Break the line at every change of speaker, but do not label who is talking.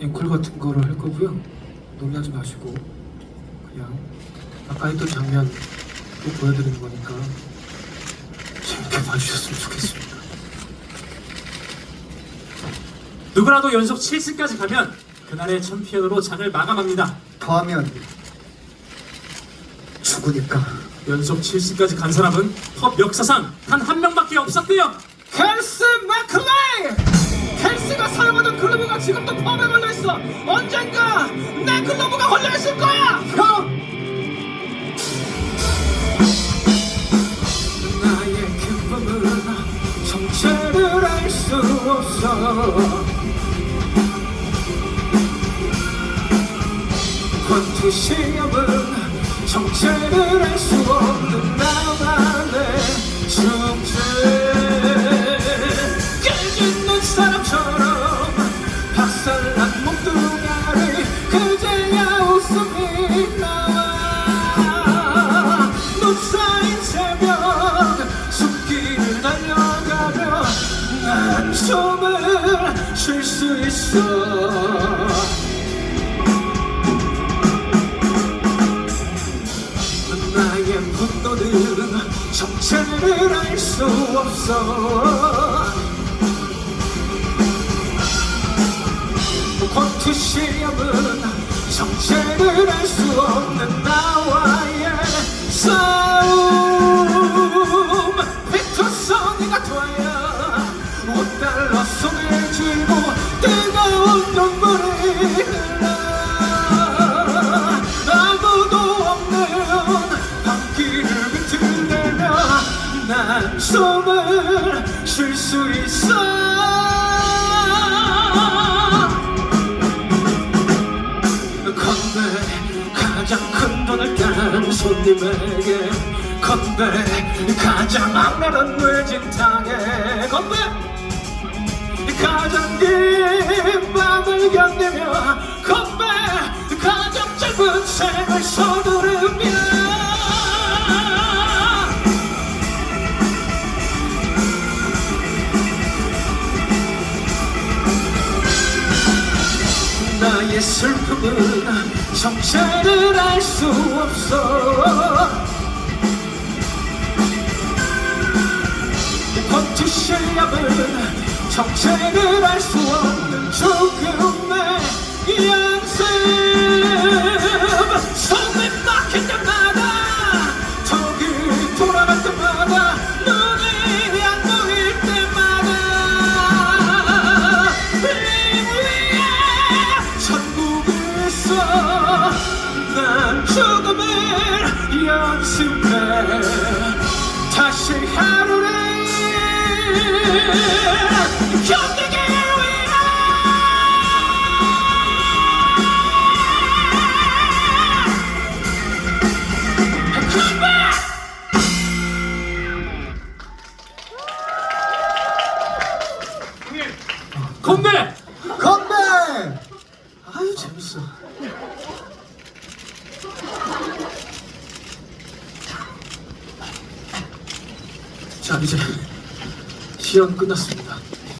앵콜 같은 거를 할 거고요. 놀라지 마시고 그냥 아까 했던 장면 또 보여드리는 거니까 재밌게 봐주셨으면 좋겠습니다.
누구라도 연속 7승까지 가면 그날의 챔피언으로 장을 마감합니다.
더하면 죽으니까
연속 7승까지 간 사람은 펍 역사상 단 한 명밖에 없었대요.
켈스 마클레이! 지금도 펌에 걸려 있어! 언젠가 내 글러브가 걸려 있을 거야! 형! 나의 기쁨은 정체를 알 수 없어 권투 시험은 정체를 알 수 없는 나만 숨을 쉴 수 있어. 나의 분노는 정체를 알 수 없어 쥐고 뜨거운 눈물이 흘러. 아무도 없는 밤길을 비틀대며 난 숨을 쉴 수 있어. 건배 가장 큰 돈을 딴 손님에게. 건배 가장 악랄한 뇌진탕에. 건배 가장 긴 밤을 견디며 건배 가장 짧은 생을 서두르며 나의 슬픔은 정체를 알 수 없어. 권투 실력은 정체를 알 수 없는 죽음의 연습 손에 막힐 때마다 저기 돌아갈 때마다 눈이 안 보일 때마다 링 위에 천국에서 난 죽음을 연습해
건배!
건배!
아유 재밌어 자 이제 시험 끝났습니다.